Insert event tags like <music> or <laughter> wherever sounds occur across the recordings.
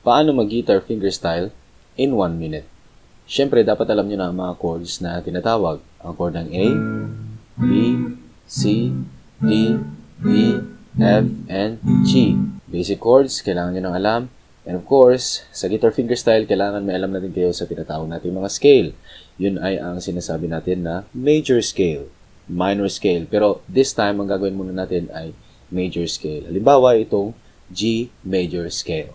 paano mag-guitar fingerstyle in 1 minute. Siyempre, dapat alam nyo na ang mga chords na tinatawag. Ang chord ng A, B, C, D, E, F, and G. Basic chords, kailangan nyo nang alam. And of course, sa guitar fingerstyle, kailangan may alam na din kayo sa tinatawag natin mga scale. Yun ay ang sinasabi natin na major scale, minor scale. Pero this time, ang gagawin muna natin ay major scale. Halimbawa, itong G major scale.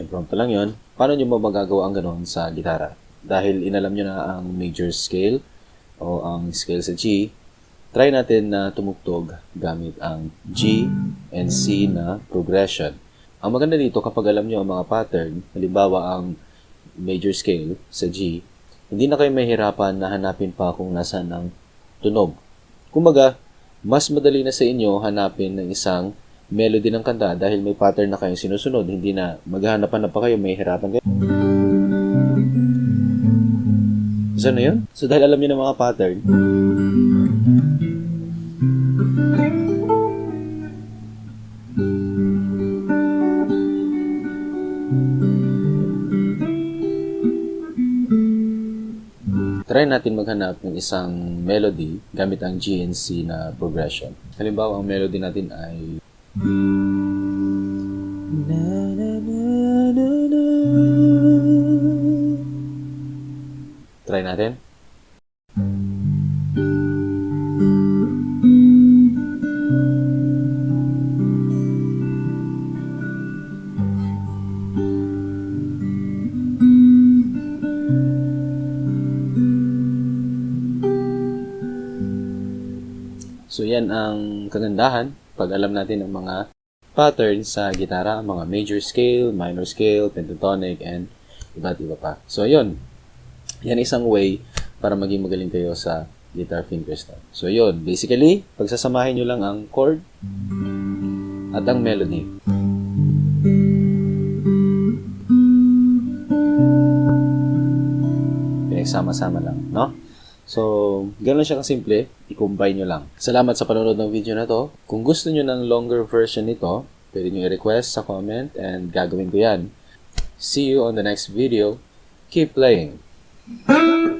Impromptu lang yon. Paano nyo ba magagawa ang ganon sa gitara? Dahil inalam nyo na ang major scale o ang scale sa G, try natin na tumugtog gamit ang G and C na progression. Ang maganda dito kapag alam nyo ang mga pattern, halimbawa ang major scale sa G, hindi na kayo mahirapan na hanapin pa kung nasaan ang tunog. Kumbaga, mas madali na sa inyo hanapin ng isang melody ng kanta dahil may pattern na kayong sinusunod. Hindi na maghahanapan na pa kayo, may hirapan kayo. So, ano yun? So, dahil alam niyo ng mga pattern, try natin maghanap ng isang melody gamit ang G and C na progression. Halimbawa, ang melody natin ay Try natin. So yan ang kagandahan pag alam natin ang mga patterns sa gitara, mga major scale, minor scale, pentatonic, and iba't iba pa. So yun, yan isang way para maging magaling kayo sa guitar fingerstyle. So yun, basically, pagsasamahin nyo lang ang chord at ang melody. Pinagsama-sama lang, no? So, gano'n siya kasimple, i-combine nyo lang. Salamat sa panonood ng video na to. Kung gusto nyo ng longer version nito, pwede nyo i-request sa comment and gagawin ko yan. See you on the next video. Keep playing! <laughs>